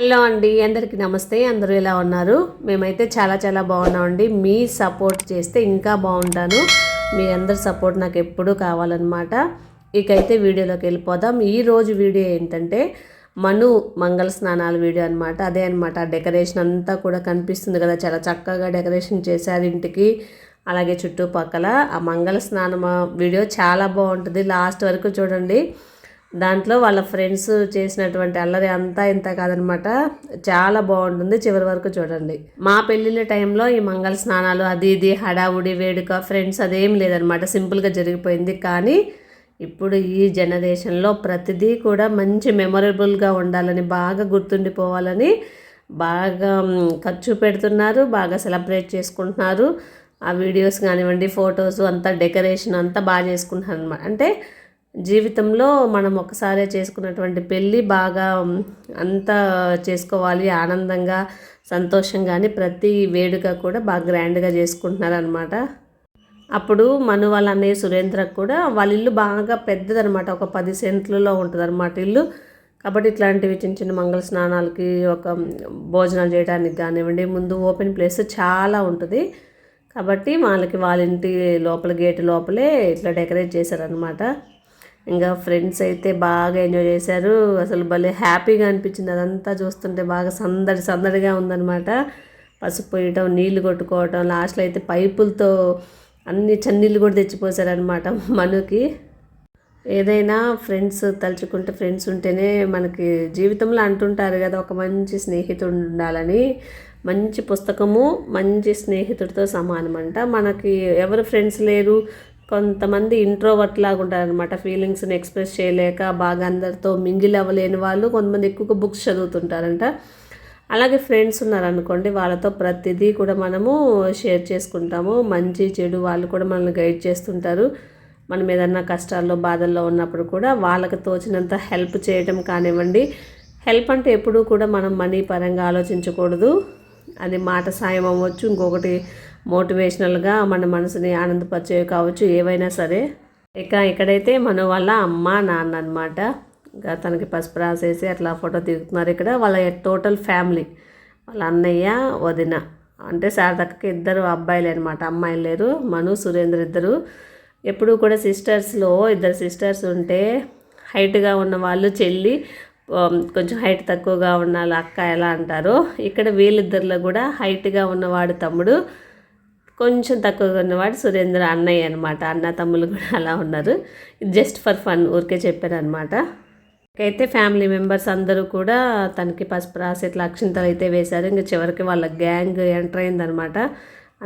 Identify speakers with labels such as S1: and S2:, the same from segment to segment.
S1: Hello అండి అందరికీ నమస్తే. అందరూ ఎలా ఉన్నారు? మేమైతే చాలా చాలా బాగున్నామండి. మీ సపోర్ట్ చేస్తే ఇంకా బాగుంటాను. మీ అందరి సపోర్ట్ నాకు ఎప్పుడూ కావాలన్నమాట. ఇకైతే వీడియోలోకి వెళ్ళిపోదాం. ఈ రోజు వీడియో ఏంటంటే మను మంగళ స్నానాల వీడియో అనమాట అదే అనమాట డెకరేషన్ అంతా కూడా కనిపిస్తుంది కదా. చాలా చక్కగా డెకరేషన్ చేశారు ఇంటికి. అలాగే చుట్టుపక్కల ఆ మంగళ స్నానం వీడియో చాలా బాగుంటుంది. లాస్ట్ వరకు చూడండి. దాంట్లో వాళ్ళ ఫ్రెండ్స్ చేసినటువంటి అల్లరి అంతా ఇంత కాదనమాట. చాలా బాగుంటుంది చివరి వరకు చూడండి. మా పెళ్ళిళ్ళ టైంలో ఈ మంగళ స్నానాలు అది ఇది హడావుడి వేడుక ఫ్రెండ్స్ అదేం లేదనమాట. సింపుల్గా జరిగిపోయింది. కానీ ఇప్పుడు ఈ జనరేషన్లో ప్రతిదీ కూడా మంచి మెమొరబుల్గా ఉండాలని బాగా గుర్తుండిపోవాలని బాగా ఖర్చు పెడుతున్నారు బాగా సెలబ్రేట్ చేసుకుంటున్నారు. ఆ వీడియోస్ కానివ్వండి ఫొటోస్ అంతా డెకరేషన్ అంతా బాగా చేసుకుంటున్నారు అనమాట అంటే జీవితంలో మనం ఒకసారే చేసుకున్నటువంటి పెళ్ళి బాగా అంతా చేసుకోవాలి ఆనందంగా సంతోషంగాని ప్రతి వేడుక కూడా బాగా గ్రాండ్గా చేసుకుంటున్నారు అనమాట అప్పుడు మను వాళ్ళ అన్నయ్య సురేంద్రకు కూడా వాళ్ళ ఇల్లు బాగా పెద్దదనమాట ఒక పది సెంట్లలో ఉంటుంది అనమాట ఇల్లు. కాబట్టి ఇట్లాంటివి చిన్న చిన్న మంగళ స్నానాలకి ఒక భోజనాలు చేయడానికి కానివ్వండి ముందు ఓపెన్ ప్లేస్ చాలా ఉంటుంది. కాబట్టి వాళ్ళకి వాళ్ళ ఇంటి లోపల గేటు లోపలే ఇట్లా డెకరేట్ చేశారనమాట ఇంకా ఫ్రెండ్స్ అయితే బాగా ఎంజాయ్ చేశారు. అసలు భలే హ్యాపీగా అనిపించింది. అదంతా చూస్తుంటే బాగా సందడి సందడిగా ఉందన్నమాట. పసుపు పోయటం నీళ్ళు కొట్టుకోవటం లాస్ట్లో అయితే పైపులతో అన్ని చన్నీళ్ళు కూడా తెచ్చిపోసారనమాట మనకి. ఏదైనా ఫ్రెండ్స్ తలుచుకుంటే ఫ్రెండ్స్ ఉంటేనే మనకి జీవితంలో అంటుంటారు కదా ఒక మంచి స్నేహితుడు ఉండాలని. మంచి పుస్తకము మంచి స్నేహితుడితో సమానమంట. మనకి ఎవరు ఫ్రెండ్స్ లేరు కొంతమంది ఇంట్రోవర్ట్ లాగా ఉంటారనమాట ఫీలింగ్స్ని ఎక్స్ప్రెస్ చేయలేక బాగా అందరితో మింగిల్ అవ్వలేని వాళ్ళు కొంతమంది ఎక్కువగా బుక్స్ చదువుతుంటారంట. అలాగే ఫ్రెండ్స్ ఉన్నారనుకోండి వాళ్ళతో ప్రతిదీ కూడా మనము షేర్ చేసుకుంటాము. మంచి చెడు వాళ్ళు కూడా మనల్ని గైడ్ చేస్తుంటారు. మనం ఏదన్నా కష్టాల్లో బాధల్లో ఉన్నప్పుడు కూడా వాళ్ళకి తోచినంత హెల్ప్ చేయడం కానివ్వండి. హెల్ప్ అంటే ఎప్పుడూ కూడా మనం మనీ పరంగా ఆలోచించకూడదు. అది మాట సాయం అవ్వచ్చు. ఇంకొకటి మోటివేషనల్గా మన మనసుని ఆనందపరిచేవి కావచ్చు ఏవైనా సరే. ఇక ఇక్కడైతే మన వాళ్ళ అమ్మ నాన్న అనమాట ఇంకా తనకి పసుపు రాసేసి అట్లా ఫోటో దిగుతున్నారు ఇక్కడ. వాళ్ళ టోటల్ ఫ్యామిలీ. వాళ్ళ అన్నయ్య వదిన. అంటే శారదక్కకి ఇద్దరు అబ్బాయిలు అనమాట అమ్మాయిలు లేరు మను సురేంద్ర ఇద్దరు. ఎప్పుడు కూడా సిస్టర్స్లో ఇద్దరు సిస్టర్స్ ఉంటే హైట్గా ఉన్న వాళ్ళు చెల్లి కొంచెం హైట్ తక్కువగా ఉన్న వాళ్ళ అక్క ఎలా అంటారో. ఇక్కడ వీళ్ళిద్దరిలో కూడా హైట్గా ఉన్నవాడు తమ్ముడు. కొంచెం తక్కువగా ఉన్నవాడు సురేంద్ర అన్నయ్య అనమాట అన్న తమ్ముళ్ళు కూడా అలా ఉన్నారు. జస్ట్ ఫర్ ఫన్ ఊరికే చెప్పారనమాట అయితే ఫ్యామిలీ మెంబర్స్ అందరూ కూడా తనకి పసుపు రాసి ఇట్లా అక్షింతలు అయితే వేశారు. ఇంకా చివరికి వాళ్ళ గ్యాంగ్ ఎంటర్ అయిందనమాట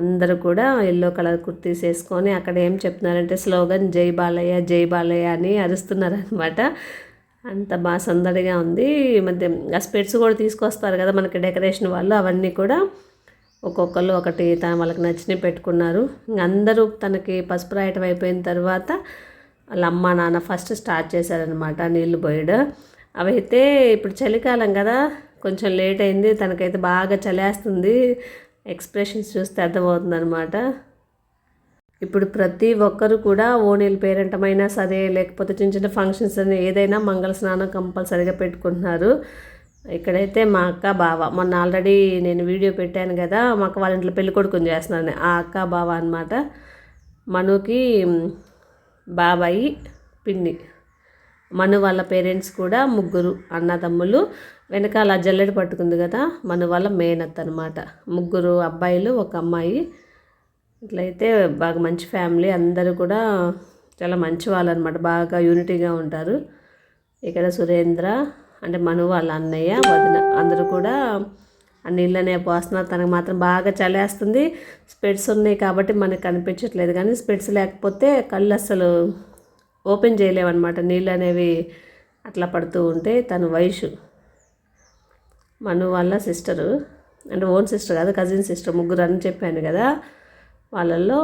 S1: అందరూ కూడా ఎల్లో కలర్ కుర్తీస్ వేసుకొని అక్కడ ఏం చెప్తున్నారంటే స్లోగన్ జై బాలయ్య జై బాలయ్య అని అరుస్తున్నారనమాట అంత బాగా సందడిగా ఉంది. ఈ మధ్య ఆ స్పెట్స్ కూడా తీసుకొస్తారు కదా మనకి డెకరేషన్ వాళ్ళు అవన్నీ కూడా. ఒక్కొక్కరు ఒకటి తన వాళ్ళకి నచ్చినవి పెట్టుకున్నారు. అందరూ తనకి పసుపు రాయటం అయిపోయిన తర్వాత వాళ్ళ అమ్మ నాన్న ఫస్ట్ స్టార్ట్ చేశారనమాట నీళ్ళు పోయడం. అవైతే ఇప్పుడు చలికాలం కదా కొంచెం లేట్ అయింది తనకైతే బాగా చలేస్తుంది. ఎక్స్ప్రెషన్స్ చూస్తే అర్థమవుతుంది అనమాట ఇప్పుడు ప్రతి ఒక్కరు కూడా ఓణీల పేరెంటమైనా సరే లేకపోతే చిన్న చిన్న ఫంక్షన్స్ అని ఏదైనా మంగళ స్నానం కంపల్సరిగా పెట్టుకుంటున్నారు. ఇక్కడైతే మా అక్క బావ. మొన్న ఆల్రెడీ నేను వీడియో పెట్టాను కదా మా అక్క వాళ్ళ ఇంట్లో పెళ్ళి కొడుకుని చేస్తున్నాను. ఆ అక్క బావ అనమాట మనుకి బాబాయి పిన్ని. మను వాళ్ళ పేరెంట్స్ కూడా ముగ్గురు అన్నదమ్ములు. వెనకాల జల్లెడ పట్టుకుంది కదా మను వాళ్ళ మేనత్ అనమాట ముగ్గురు అబ్బాయిలు ఒక అమ్మాయి. ఇట్లయితే బాగా మంచి ఫ్యామిలీ. అందరూ కూడా చాలా మంచి వాళ్ళు అనమాట బాగా యూనిటీగా ఉంటారు. ఇక్కడ సురేంద్ర అంటే మను వాళ్ళ అన్నయ్య వదిన అందరూ కూడా ఆ నీళ్ళనే పోస్తున్నారు. తనకు మాత్రం బాగా చలేస్తుంది. స్పెట్స్ ఉన్నాయి కాబట్టి మనకు కనిపించట్లేదు కానీ స్పెట్స్ లేకపోతే కళ్ళు అస్సలు ఓపెన్ చేయలేవన్నమాట. నీళ్ళు అనేవి అట్లా పడుతూ ఉంటే తను వయసు మను వాళ్ళ సిస్టరు అంటే ఓన్ సిస్టర్ కాదు కజిన్ సిస్టర్ ముగ్గురు అని చెప్పాను కదా. వాళ్ళల్లో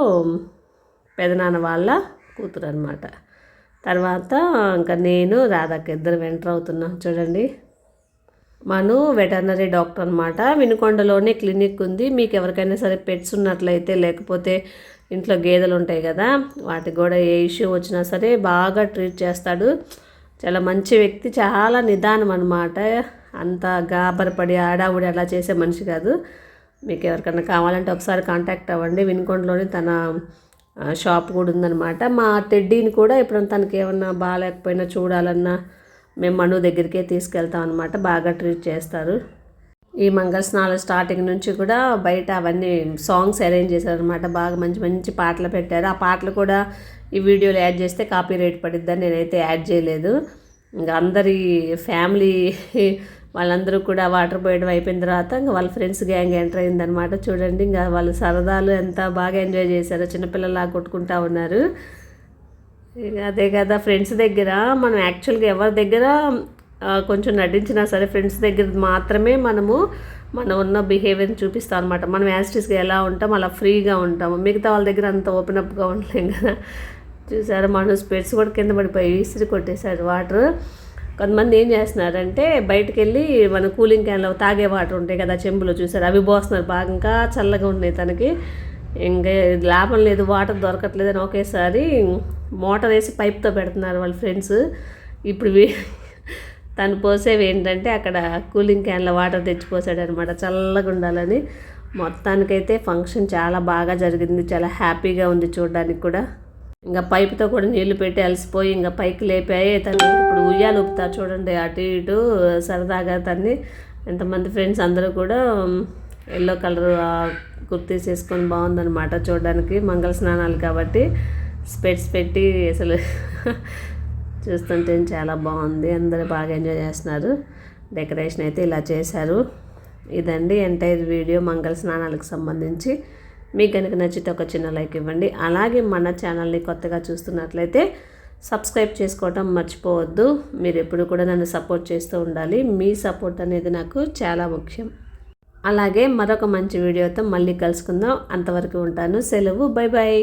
S1: పెదనాన్న వాళ్ళ కూతురు అనమాట తర్వాత ఇంకా నేను రాధక్క ఇద్దరు వెంటర్ అవుతున్నాం చూడండి. మను వెటర్నరీ డాక్టర్ అనమాట వినుకొండలోనే క్లినిక్ ఉంది. మీకు ఎవరికైనా సరే పెట్స్ ఉన్నట్లయితే లేకపోతే ఇంట్లో గేదెలు ఉంటాయి కదా వాటికి కూడా ఏ ఇష్యూ వచ్చినా సరే బాగా ట్రీట్ చేస్తాడు. చాలా మంచి వ్యక్తి చాలా నిదానం అనమాట అంత గాబరపడి ఆడావుడి అలా చేసే మనిషి కాదు. మీకు ఎవరికైనా కావాలంటే ఒకసారి కాంటాక్ట్ అవ్వండి. వినుకొండలోని తన షాప్ కూడా ఉందన్నమాట. మా టెడ్డీని కూడా ఇప్పుడు తనకి ఏమన్నా బాగాలేకపోయినా చూడాలన్నా మేము మను దగ్గరికే తీసుకెళ్తాం అనమాట బాగా ట్రీట్ చేస్తారు. ఈ మంగళ స్నానం స్టార్టింగ్ నుంచి కూడా బయట అవన్నీ సాంగ్స్ అరేంజ్ చేశారనమాట బాగా మంచి మంచి పాటలు పెట్టారు. ఆ పాటలు కూడా ఈ వీడియోలో యాడ్ చేస్తే కాపీ రేట్ పడిద్దని నేనైతే యాడ్ చేయలేదు. ఇంకా అందరి ఫ్యామిలీ వాళ్ళందరూ కూడా వాటర్ పోయడం అయిపోయిన తర్వాత ఇంకా వాళ్ళ ఫ్రెండ్స్ గ్యాంగ్ ఎంటర్ అయిందనమాట చూడండి ఇంకా వాళ్ళు సరదాలు ఎంత బాగా ఎంజాయ్ చేశారో చిన్నపిల్లలా కొట్టుకుంటా ఉన్నారు. అదే కదా ఫ్రెండ్స్ దగ్గర మనం యాక్చువల్గా ఎవరి దగ్గర కొంచెం నటించినా సరే ఫ్రెండ్స్ దగ్గర మాత్రమే మనము మనం ఉన్న బిహేవియర్ని చూపిస్తాం అనమాట మనం యాస్టిస్గా ఎలా ఉంటాం అలా ఫ్రీగా ఉంటాము. మిగతా వాళ్ళ దగ్గర అంత ఓపెన్ అప్గా ఉండలేం కదా. చూసారు మన స్పెట్స్ కూడా కింద పడిపోయి విసిరి కొట్టేశారు వాటర్. కొంతమంది ఏం చేస్తున్నారంటే బయటకు వెళ్ళి మన కూలింగ్ క్యాన్లో తాగే వాటర్ ఉంటాయి కదా చెంబులో చూసారు? అవి పోస్తున్నారు. బాగా ఇంకా చల్లగా ఉన్నాయి తనకి. ఇంకా లాభం లేదు వాటర్ దొరకట్లేదు అని ఒకేసారి మోటార్ వేసి పైప్తో పెడుతున్నారు వాళ్ళ ఫ్రెండ్స్. ఇప్పుడు తను పోసేవి ఏంటంటే అక్కడ కూలింగ్ క్యాన్లో వాటర్ తెచ్చిపోసాడు అనమాట చల్లగా ఉండాలని. మొత్తానికైతే ఫంక్షన్ చాలా బాగా జరిగింది చాలా హ్యాపీగా ఉంది చూడడానికి కూడా. ఇంకా పైపుతో కూడా నీళ్ళు పెట్టి అలసిపోయి ఇంకా పైకి లేపాయి. తను ఇప్పుడు ఉయ్యాలు ఊపుతారు చూడండి అటు ఇటు సరదాగా తన్ని. ఎంతమంది ఫ్రెండ్స్ అందరూ కూడా ఎల్లో కలర్ కుర్తీస్ వేసుకొని బాగుందన్నమాట చూడడానికి. మంగళ స్నానాలు కాబట్టి స్పెట్స్ పెట్టి అసలు చూస్తుంటే చాలా బాగుంది. అందరూ బాగా ఎంజాయ్ చేస్తున్నారు. డెకరేషన్ అయితే ఇలా చేశారు. ఇదండి ఎంటైర్ వీడియో మంగళ స్నానాలకు సంబంధించి. మీకు కనుక నచ్చితే ఒక చిన్న లైక్ ఇవ్వండి. అలాగే మన ఛానల్ని కొత్తగా చూస్తున్నట్లయితే సబ్స్క్రైబ్ చేసుకోవటం మర్చిపోవద్దు. మీరు ఎప్పుడు కూడా నన్ను సపోర్ట్ చేస్తూ ఉండాలి. మీ సపోర్ట్ అనేది నాకు చాలా ముఖ్యం. అలాగే మరొక మంచి వీడియోతో మళ్ళీ కలుసుకుందాం. అంతవరకు ఉంటాను. సెలవు. Bye bye